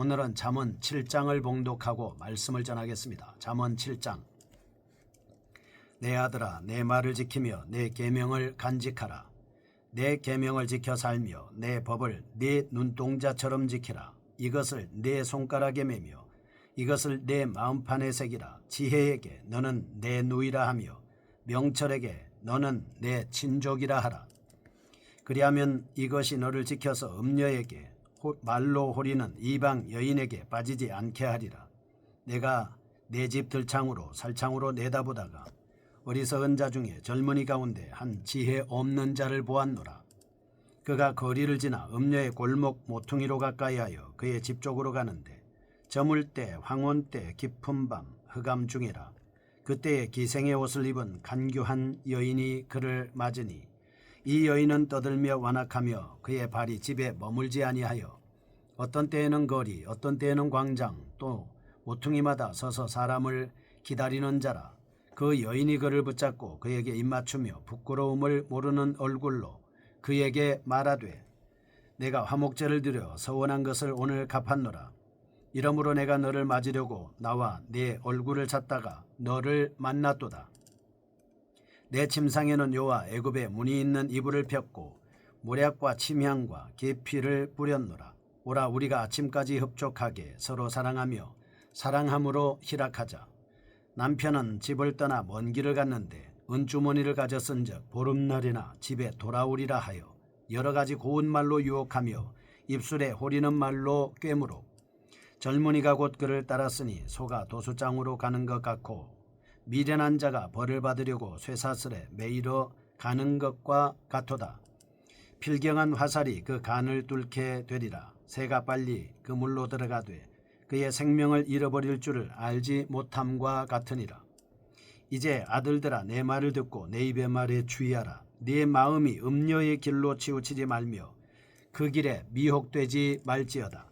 오늘은 잠언 7장을 봉독하고 말씀을 전하겠습니다. 잠언 7장. 내 아들아 내 말을 지키며 내 계명을 간직하라. 내 계명을 지켜 살며 내 법을 네 눈동자처럼 지키라. 이것을 네 손가락에 매며 이것을 내 마음판에 새기라. 지혜에게 너는 내 누이라 하며 명철에게 너는 내 친족이라 하라. 그리하면 이것이 너를 지켜서 음녀에게 호- 말로 호리는 이방 여인에게 빠지지 않게 하리라. 내가 내 집 들창으로 살창으로 내다보다가 어리석은 자 중에 젊은이 가운데 한 지혜 없는 자를 보았노라. 그가 거리를 지나 음녀의 골목 모퉁이로 가까이하여 그의 집 쪽으로 가는데 저물 때 황혼 때 깊은 밤 흑암 중이라. 그때에 기생의 옷을 입은 간교한 여인이 그를 맞으니 이 여인은 떠들며 완악하며 그의 발이 집에 머물지 아니하여 어떤 때에는 거리 어떤 때에는 광장 또 모퉁이마다 서서 사람을 기다리는 자라. 그 여인이 그를 붙잡고 그에게 입맞추며 부끄러움을 모르는 얼굴로 그에게 말하되 내가 화목제를 드려 서원한 것을 오늘 갚았노라. 이러므로 내가 너를 맞으려고 나와 네 얼굴을 찾다가 너를 만났도다 내 침상에는 여호와 애굽의 문이 있는 이불을 폈고 모략과 침향과 계피를 뿌렸노라. 오라 우리가 아침까지 흡족하게 서로 사랑하며 사랑함으로 희락하자. 남편은 집을 떠나 먼 길을 갔는데 은주머니를 가졌은즉 보름날이나 집에 돌아오리라 하여 여러 가지 고운 말로 유혹하며 입술에 호리는 말로 꿰물어 젊은이가 곧 그를 따랐으니 소가 도수장으로 가는 것 같고 미련한 자가 벌을 받으려고 쇠사슬에 매이러 가는 것과 같도다. 필경한 화살이 그 간을 뚫게 되리라. 새가 빨리 그 물로 들어가되 그의 생명을 잃어버릴 줄을 알지 못함과 같으니라. 이제 아들들아 내 말을 듣고 내 입의 말에 주의하라. 네 마음이 음녀의 길로 치우치지 말며 그 길에 미혹되지 말지어다.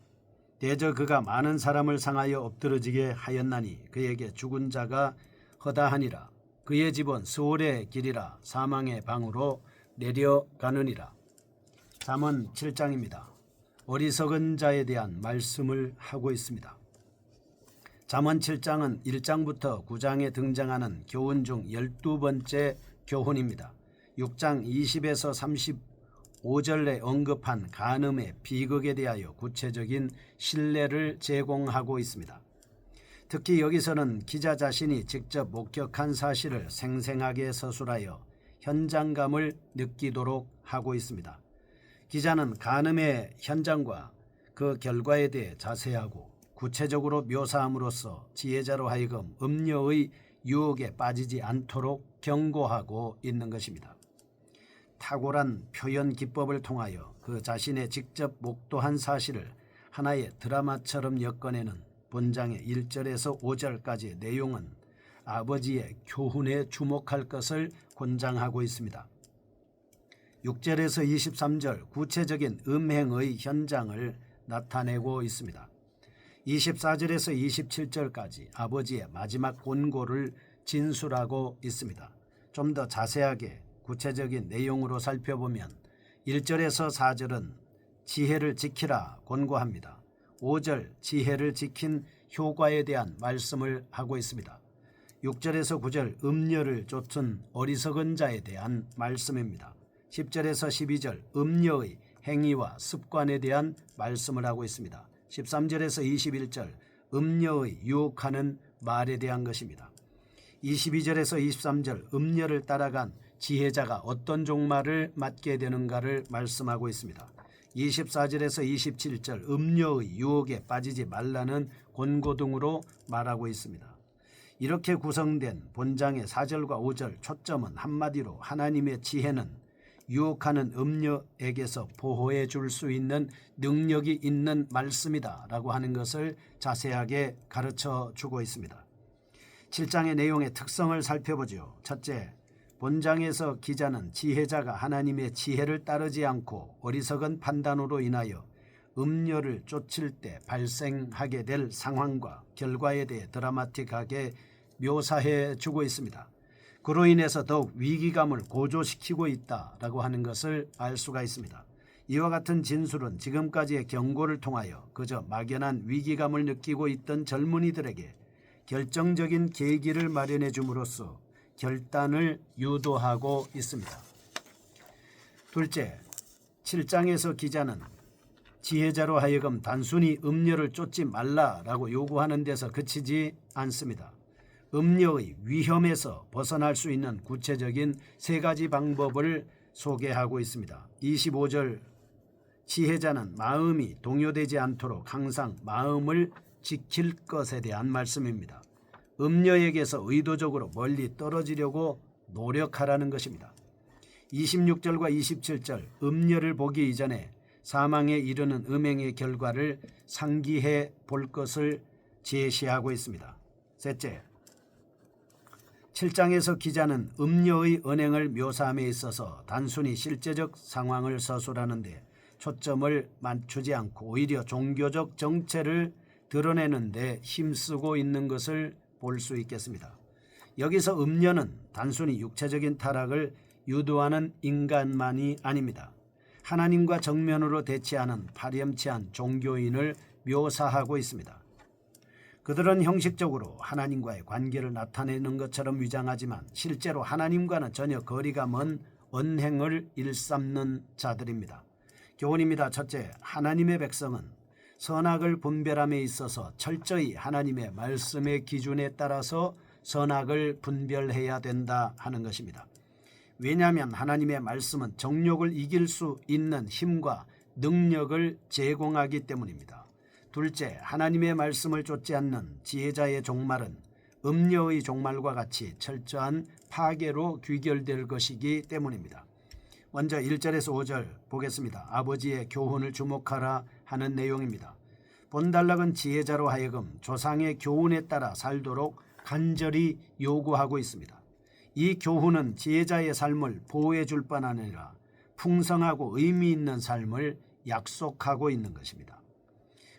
대저 그가 많은 사람을 상하여 엎드러지게 하였나니 그에게 죽은 자가 허다하니라. 그의 집은 스올의 길이라 사망의 방으로 내려가느니라. 잠언 7장입니다. 어리석은 자에 대한 말씀을 하고 있습니다. 잠언 7장은 1장부터 9장에 등장하는 교훈 중 12번째 교훈입니다. 6장 20에서 35절에 언급한 간음의 비극에 대하여 구체적인 신뢰를 제공하고 있습니다. 특히 여기서는 기자 자신이 직접 목격한 사실을 생생하게 서술하여 현장감을 느끼도록 하고 있습니다. 기자는 간음의 현장과 그 결과에 대해 자세하고 구체적으로 묘사함으로써 지혜자로 하여금 음녀의 유혹에 빠지지 않도록 경고하고 있는 것입니다. 탁월한 표현 기법을 통하여 그 자신의 직접 목도한 사실을 하나의 드라마처럼 엮어내는 본장의 1절에서 5절까지의 내용은 아버지의 교훈에 주목할 것을 권장하고 있습니다. 6절에서 23절 구체적인 음행의 현장을 나타내고 있습니다. 24절에서 27절까지 아버지의 마지막 권고를 진술하고 있습니다. 좀 더 자세하게 구체적인 내용으로 살펴보면 1절에서 4절은 지혜를 지키라 권고합니다. 5절 지혜를 지킨 효과에 대한 말씀을 하고 있습니다. 6절에서 9절 음녀를 쫓은 어리석은 자에 대한 말씀입니다. 10절에서 12절 음녀의 행위와 습관에 대한 말씀을 하고 있습니다. 13절에서 21절 음녀의 유혹하는 말에 대한 것입니다. 22절에서 23절 음녀를 따라간 지혜자가 어떤 종말을 맞게 되는가를 말씀하고 있습니다. 24절에서 27절 음녀의 유혹에 빠지지 말라는 권고 등으로 말하고 있습니다. 이렇게 구성된 본장의 4절과 5절 초점은 한마디로 하나님의 지혜는 유혹하는 음녀에게서 보호해 줄 수 있는 능력이 있는 말씀이다 라고 하는 것을 자세하게 가르쳐 주고 있습니다. 7장의 내용의 특성을 살펴보죠. 첫째, 본장에서 기자는 지혜자가 하나님의 지혜를 따르지 않고 어리석은 판단으로 인하여 음녀를 쫓을 때 발생하게 될 상황과 결과에 대해 드라마틱하게 묘사해 주고 있습니다. 그로 인해서 더욱 위기감을 고조시키고 있다라고 하는 것을 알 수가 있습니다. 이와 같은 진술은 지금까지의 경고를 통하여 그저 막연한 위기감을 느끼고 있던 젊은이들에게 결정적인 계기를 마련해 줌으로써 결단을 유도하고 있습니다. 둘째, 7장에서 기자는 지혜자로 하여금 단순히 음녀를 쫓지 말라라고 요구하는 데서 그치지 않습니다. 음녀의 위험에서 벗어날 수 있는 구체적인 세 가지 방법을 소개하고 있습니다. 25절 지혜자는 마음이 동요되지 않도록 항상 마음을 지킬 것에 대한 말씀입니다. 음녀에게서 의도적으로 멀리 떨어지려고 노력하라는 것입니다. 26절과 27절 음녀를 보기 이전에 사망에 이르는 음행의 결과를 상기해 볼 것을 제시하고 있습니다. 셋째, 7장에서 기자는 음녀의 언행을 묘사함에 있어서 단순히 실제적 상황을 서술하는데 초점을 맞추지 않고 오히려 종교적 정체를 드러내는 데 힘쓰고 있는 것을 볼 수 있겠습니다. 여기서 음녀는 단순히 육체적인 타락을 유도하는 인간만이 아닙니다. 하나님과 정면으로 대치하는 파렴치한 종교인을 묘사하고 있습니다. 그들은 형식적으로 하나님과의 관계를 나타내는 것처럼 위장하지만 실제로 하나님과는 전혀 거리가 먼 언행을 일삼는 자들입니다. 교훈입니다. 첫째, 하나님의 백성은 선악을 분별함에 있어서 철저히 하나님의 말씀의 기준에 따라서 선악을 분별해야 된다 하는 것입니다. 왜냐하면 하나님의 말씀은 정욕을 이길 수 있는 힘과 능력을 제공하기 때문입니다. 둘째, 하나님의 말씀을 쫓지 않는 지혜자의 종말은 음녀의 종말과 같이 철저한 파괴로 귀결될 것이기 때문입니다. 먼저 1절에서 5절 보겠습니다. 아버지의 교훈을 주목하라 하는 내용입니다. 본달락은 지혜자로 하여금 조상의 교훈에 따라 살도록 간절히 요구하고 있습니다. 이 교훈은 지혜자의 삶을 보호해 줄 뿐 아니라 풍성하고 의미 있는 삶을 약속하고 있는 것입니다.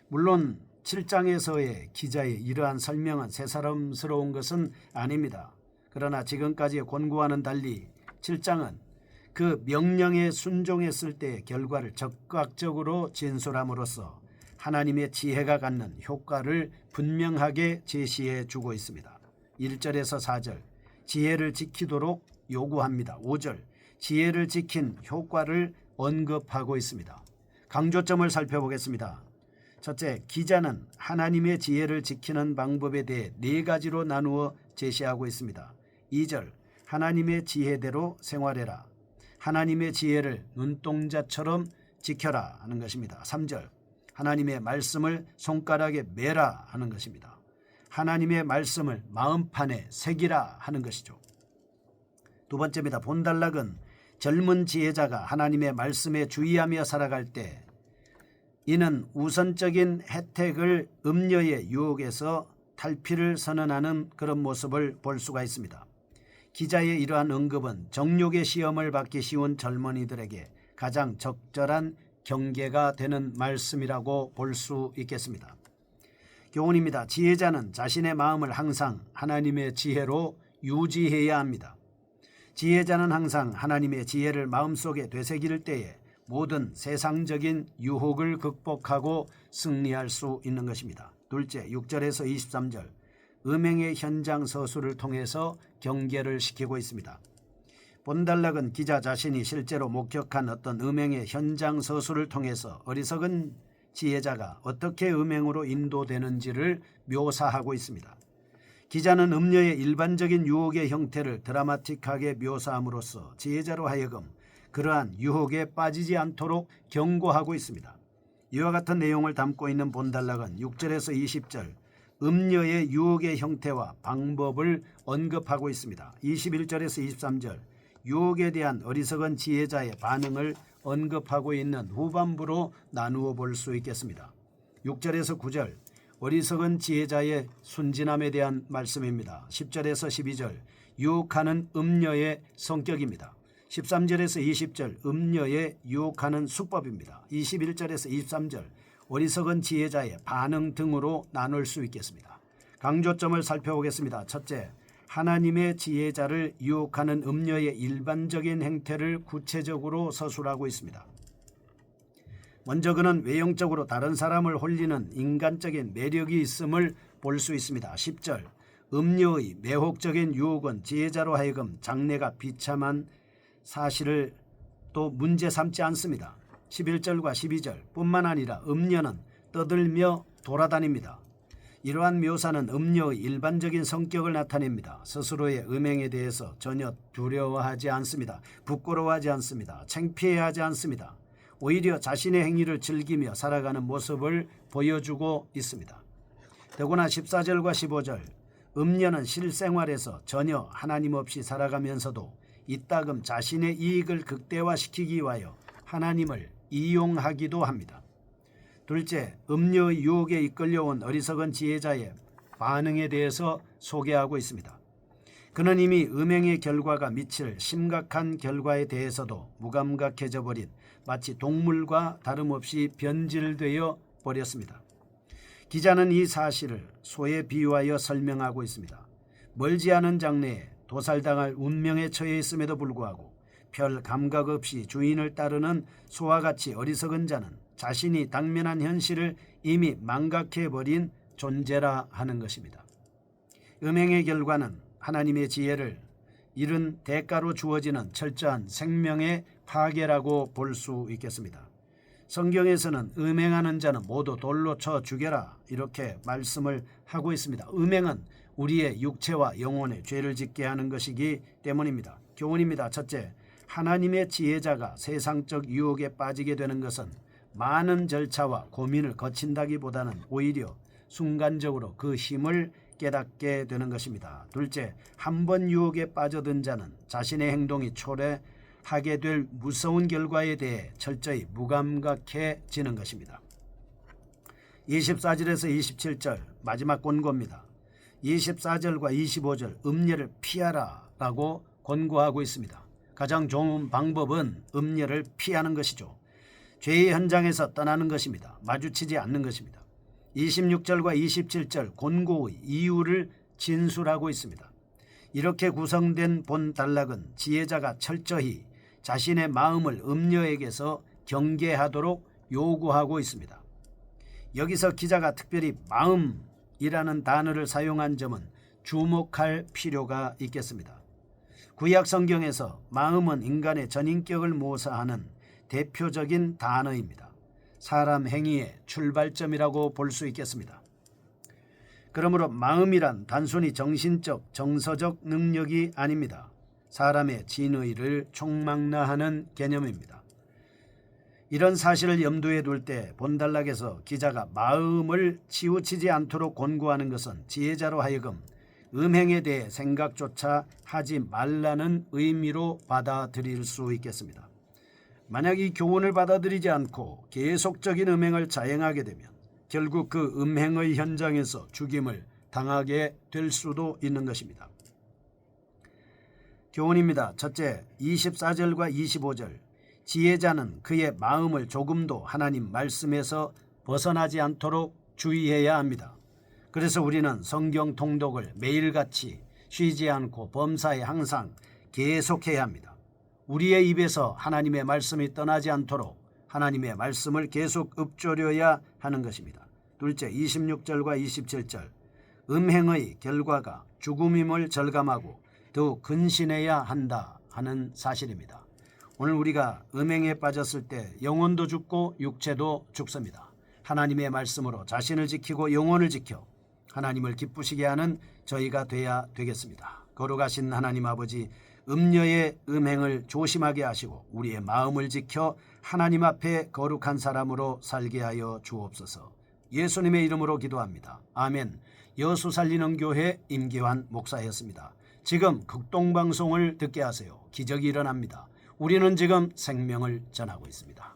물론 7장에서의 기자의 이러한 설명은 새사람스러운 것은 아닙니다. 그러나 지금까지의 권고와는 달리 7장은 그 명령에 순종했을 때의 결과를 적극적으로 진술함으로써 하나님의 지혜가 갖는 효과를 분명하게 제시해 주고 있습니다. 1절에서 4절 지혜를 지키도록 요구합니다. 5절 지혜를 지킨 효과를 언급하고 있습니다. 강조점을 살펴보겠습니다. 첫째, 기자는 하나님의 지혜를 지키는 방법에 대해 네 가지로 나누어 제시하고 있습니다. 2절, 하나님의 지혜대로 생활해라. 하나님의 지혜를 눈동자처럼 지켜라 하는 것입니다. 3절, 하나님의 말씀을 손가락에 매라 하는 것입니다. 하나님의 말씀을 마음판에 새기라 하는 것이죠. 두 번째입니다. 본달락은 젊은 지혜자가 하나님의 말씀에 주의하며 살아갈 때 이는 우선적인 혜택을 음녀의 유혹에서 탈피를 선언하는 그런 모습을 볼 수가 있습니다. 기자의 이러한 언급은 정욕의 시험을 받기 쉬운 젊은이들에게 가장 적절한 경계가 되는 말씀이라고 볼 수 있겠습니다. 교훈입니다. 지혜자는 자신의 마음을 항상 하나님의 지혜로 유지해야 합니다. 지혜자는 항상 하나님의 지혜를 마음속에 되새길 때에 모든 세상적인 유혹을 극복하고 승리할 수 있는 것입니다. 둘째, 6절에서 23절 음행의 현장 서술을 통해서 경계를 시키고 있습니다. 본달락은 기자 자신이 실제로 목격한 어떤 음행의 현장 서술을 통해서 어리석은 지혜자가 어떻게 음행으로 인도되는지를 묘사하고 있습니다. 기자는 음녀의 일반적인 유혹의 형태를 드라마틱하게 묘사함으로써 지혜자로 하여금 그러한 유혹에 빠지지 않도록 경고하고 있습니다. 이와 같은 내용을 담고 있는 본달락은 6절에서 20절 음녀의 유혹의 형태와 방법을 언급하고 있습니다. 21절에서 23절 유혹에 대한 어리석은 지혜자의 반응을 언급하고 있는 후반부로 나누어 볼 수 있겠습니다. 6절에서 9절 어리석은 지혜자의 순진함에 대한 말씀입니다. 10절에서 12절 유혹하는 음녀의 성격입니다. 13절에서 20절 음녀의 유혹하는 수법입니다. 21절에서 23절 어리석은 지혜자의 반응 등으로 나눌 수 있겠습니다. 강조점을 살펴보겠습니다. 첫째, 하나님의 지혜자를 유혹하는 음녀의 일반적인 행태를 구체적으로 서술하고 있습니다. 먼저 그는 외형적으로 다른 사람을 홀리는 인간적인 매력이 있음을 볼 수 있습니다. 10절 음녀의 매혹적인 유혹은 지혜자로 하여금 장래가 비참한 사실을 또 문제 삼지 않습니다. 11절과 12절 뿐만 아니라 음녀는 떠들며 돌아다닙니다. 이러한 묘사는 음녀의 일반적인 성격을 나타냅니다. 스스로의 음행에 대해서 전혀 두려워하지 않습니다. 부끄러워하지 않습니다. 창피해하지 않습니다. 오히려 자신의 행위를 즐기며 살아가는 모습을 보여주고 있습니다. 더구나 14절과 15절 음녀는 실생활에서 전혀 하나님 없이 살아가면서도 이따금 자신의 이익을 극대화시키기 위하여 하나님을 이용하기도 합니다. 둘째, 음료의 유혹에 이끌려온 어리석은 지혜자의 반응에 대해서 소개하고 있습니다. 그는 이미 음행의 결과가 미칠 심각한 결과에 대해서도 무감각해져 버린 마치 동물과 다름없이 변질되어 버렸습니다. 기자는 이 사실을 소에 비유하여 설명하고 있습니다. 멀지 않은 장래에 도살당할 운명에 처해 있음에도 불구하고 별 감각 없이 주인을 따르는 소와 같이 어리석은 자는 자신이 당면한 현실을 이미 망각해 버린 존재라 하는 것입니다. 음행의 결과는 하나님의 지혜를 잃은 대가로 주어지는 철저한 생명의 파괴라고 볼 수 있겠습니다. 성경에서는 음행하는 자는 모두 돌로 쳐 죽여라 이렇게 말씀을 하고 있습니다. 음행은 우리의 육체와 영혼에 죄를 짓게 하는 것이기 때문입니다. 교훈입니다. 첫째, 하나님의 지혜자가 세상적 유혹에 빠지게 되는 것은 많은 절차와 고민을 거친다기보다는 오히려 순간적으로 그 힘을 깨닫게 되는 것입니다. 둘째, 한 번 유혹에 빠져든 자는 자신의 행동이 초래하게 될 무서운 결과에 대해 철저히 무감각해지는 것입니다. 24절에서 27절 마지막 권고입니다. 24절과 25절 음녀를 피하라라고 권고하고 있습니다. 가장 좋은 방법은 음녀를 피하는 것이죠. 죄의 현장에서 떠나는 것입니다. 마주치지 않는 것입니다. 26절과 27절 권고의 이유를 진술하고 있습니다. 이렇게 구성된 본 단락은 지혜자가 철저히 자신의 마음을 음녀에게서 경계하도록 요구하고 있습니다. 여기서 기자가 특별히 마음이라는 단어를 사용한 점은 주목할 필요가 있겠습니다. 구약 성경에서 마음은 인간의 전인격을 묘사하는 대표적인 단어입니다. 사람 행위의 출발점이라고 볼 수 있겠습니다. 그러므로 마음이란 단순히 정신적, 정서적 능력이 아닙니다. 사람의 진의를 총망라하는 개념입니다. 이런 사실을 염두에 둘 때 본단락에서 기자가 마음을 치우치지 않도록 권고하는 것은 지혜자로 하여금 음행에 대해 생각조차 하지 말라는 의미로 받아들일 수 있겠습니다. 만약 이 교훈을 받아들이지 않고 계속적인 음행을 자행하게 되면 결국 그 음행의 현장에서 죽임을 당하게 될 수도 있는 것입니다. 교훈입니다. 첫째, 24절과 25절. 지혜자는 그의 마음을 조금도 하나님 말씀에서 벗어나지 않도록 주의해야 합니다. 그래서 우리는 성경 통독을 매일같이 쉬지 않고 범사에 항상 계속해야 합니다. 우리의 입에서 하나님의 말씀이 떠나지 않도록 하나님의 말씀을 계속 읊조려야 하는 것입니다. 둘째, 26절과 27절. 음행의 결과가 죽음임을 절감하고 더욱 근신해야 한다 하는 사실입니다. 오늘 우리가 음행에 빠졌을 때 영혼도 죽고 육체도 죽습니다. 하나님의 말씀으로 자신을 지키고 영혼을 지켜 하나님을 기쁘시게 하는 저희가 돼야 되겠습니다. 거룩하신 하나님 아버지 음녀의 음행을 조심하게 하시고 우리의 마음을 지켜 하나님 앞에 거룩한 사람으로 살게 하여 주옵소서. 예수님의 이름으로 기도합니다. 아멘. 여수 살리는 교회 임기환 목사였습니다. 지금 극동 방송을 듣게 하세요. 기적이 일어납니다. 우리는 지금 생명을 전하고 있습니다.